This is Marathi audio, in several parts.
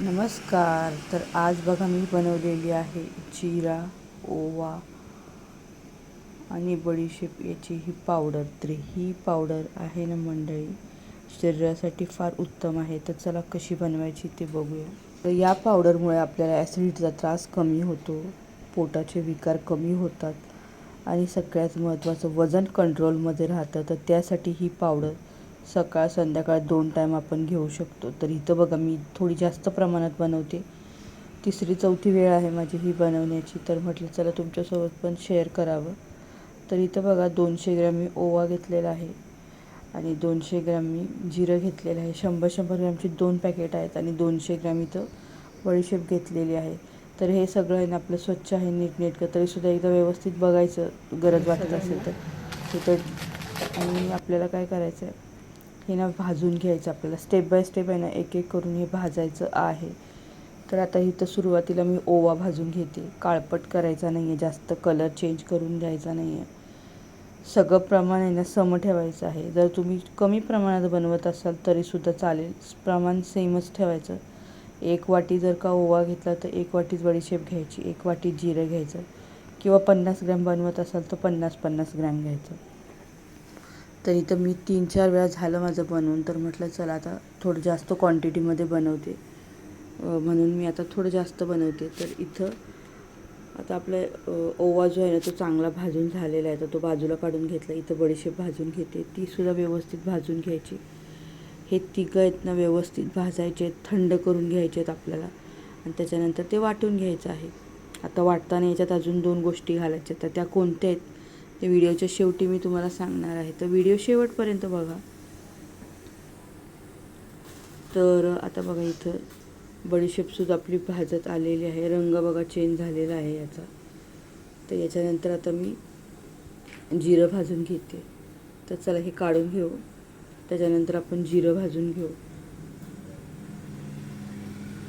नमस्कार. तर आज बघा मी बनवलेली आहे जिरा ओवा आणि बडीशेप याची ही पावडर. तर ही पावडर आहे ना मंडळी शरीरासाठी फार उत्तम आहे. तर चला कशी बनवायची ते बघूया. तर या पावडरमुळे आपल्याला ॲसिडिटीचा त्रास कमी होतो पोटाचे विकार कमी होतात आणि सगळ्यात महत्त्वाचं वजन कंट्रोलमध्ये राहतं. तर त्यासाठी ही पावडर सकाळ संध्याकाळ दोन टाईम आपण घेऊ शकतो. तर इथं बघा मी थोडी जास्त प्रमाणात बनवते. तिसरी चौथी वेळ आहे माझी ही बनवण्याची. तर म्हटलं चला तुमच्यासोबत पण शेअर करावं. तर इथं बघा दोनशे ग्रॅम मी ओवा घेतलेला आहे. आणि दोनशे ग्रॅम मी जिरं घेतलेलं आहे. शंभर शंभर ग्रॅमची दोन पॅकेट आहेत आणि दोनशे ग्रॅम इथं बडीशेप घेतलेली आहे. तर हे सगळं आहे ना आपलं स्वच्छ आहे नीटनेटकं. तरीसुद्धा एकदा व्यवस्थित बघायचं गरज वाटत असेल तर. तिथं आणि आपल्याला काय करायचं आहे हे ना भाजून घ्यायचं आपल्याला. स्टेप बाय स्टेप आहे ना एक एक करून हे भाजायचं आहे. तर आता इथं सुरुवातीला मी ओवा भाजून घेते. काळपट करायचा नाही आहे जास्त कलर चेंज करून घ्यायचा नाही आहे सगळं प्रमाण आहे ना सम ठेवायचं आहे. जर तुम्ही कमी प्रमाणात बनवत असाल तरीसुद्धा चालेल. प्रमाण सेमच ठेवायचं. एक वाटी जर का ओवा घेतला तर एक वाटीच बडीशेप घ्यायची. एक वाटी जिरं घ्यायचं. किंवा पन्नास ग्रॅम बनवत असाल तर पन्नास पन्नास ग्रॅम घ्यायचं. तर इथं मी तीन चार वेळा झालं माझं बनवून. तर म्हटलं चला आता थोडं जास्त क्वांटिटीमध्ये बनवते. म्हणून मी आता थोडं जास्त बनवते. तर इथं आता आपलं ओवा जो आहे ना तो चांगला भाजून झालेला आहे. तर तो बाजूला काढून घेतला. इथं बडीशेप भाजून घेते. तीसुद्धा व्यवस्थित भाजून घ्यायची. हे तिघं आहेत ना व्यवस्थित भाजायचे आहेत. थंड करून घ्यायचे आहेत आपल्याला. आणि त्याच्यानंतर ते वाटून घ्यायचं आहे. आता वाटताना याच्यात अजून दोन गोष्टी घालायच्या तर त्या कोणत्या आहेत? ते व्हिडिओच्या शेवटी मी तुम्हाला सांगणार आहे. तर व्हिडिओ शेवटपर्यंत बघा. तर आता बघा इथं बडीशेपसुद्धा आपली भाजत आलेली आहे. रंग बघा चेंज झालेला आहे याचा. तर याच्यानंतर आता मी जिरं भाजून घेते. तर चला हे काढून घेऊ. त्याच्यानंतर आपण जिरं भाजून घेऊ.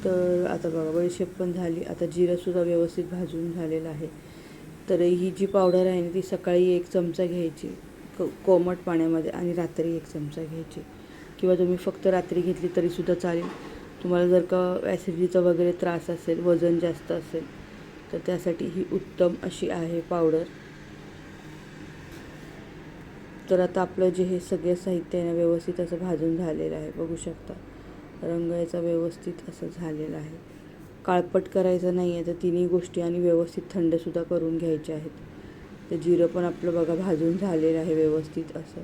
तर आता बघा बडीशेप पण झाली. आता जिरंसुद्धा व्यवस्थित भाजून झालेलं आहे. तर ही जी पावडर आहे ना ती सकाळी एक चमचा घ्यायची क कोमट पाण्यामध्ये आणि रात्री एक चमचा घ्यायची. किंवा तुम्ही फक्त रात्री घेतली तरीसुद्धा चालेल. तुम्हाला जर का ॲसिडिटीचा वगैरे त्रास असेल वजन जास्त असेल तर त्यासाठी ही उत्तम अशी आहे पावडर तर आता आपलं जे हे सगळे साहित्य आहे ना व्यवस्थित असं भाजून झालेलं आहे बघू शकता. रंग याचा व्यवस्थित असं झालेला आहे. काळपट करायचं नाही आहे तर तिन्ही गोष्टी आणि व्यवस्थित थंडसुद्धा करून घ्यायच्या आहेत. तर जिरं पण आपलं बघा भाजून झालेलं आहे व्यवस्थित असं.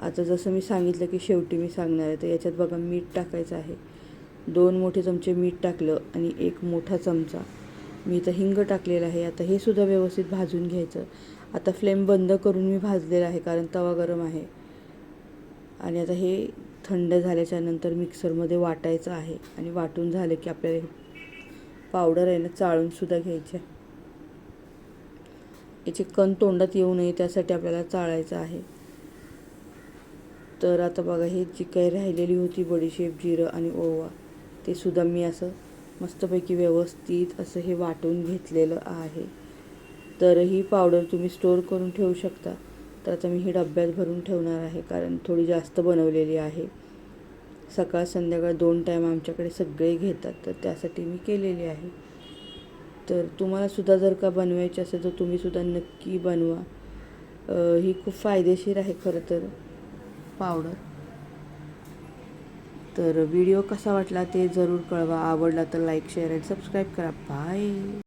आता जसं मी सांगितलं की शेवटी मी सांगणार आहे तर याच्यात बघा मीठ टाकायचं आहे. दोन मोठे चमचे मीठ टाकलं आणि एक मोठा चमचा. मी इथं हिंग टाकलेलं आहे आता हे सुद्धा व्यवस्थित भाजून घ्यायचं. आता फ्लेम बंद करून मी भाजलेलं आहे कारण तवा गरम आहे. आणि आता हे थंड झाल्याच्यानंतर मिक्सरमध्ये वाटायचं आहे. आणि वाटून झालं की आपल्याला पावडर आहे ना चाळूनसुद्धा घ्यायची. आहे याचे कण तोंडात येऊ नये त्यासाठी आपल्याला चाळायचं आहे. तर आता बघा हे जी काही राहिलेली होती बडीशेप जिरं आणि ओवा ते सुद्धा मी असं मस्तपैकी व्यवस्थित असं हे वाटून घेतलेलं आहे. तर ही पावडर तुम्ही स्टोअर करून ठेवू शकता. तर आता मी ही डब्यात भरून ठेवणार आहे कारण थोडी जास्त बनवलेली आहे. सकाळ संध्याकाळ दोन टाईम आमच्याकडे सगळे घेतात. तर त्यासाठी मी केलेली आहे. तर तुम्हालासुद्धा जर का बनवायची असेल तर तुम्हीसुद्धा नक्की बनवा. ही खूप फायदेशीर आहे खरं तर पावडर तर व्हिडिओ कसा वाटला ते जरूर कळवा. आवडला तर लाईक शेअर आणि सबस्क्राईब करा. बाय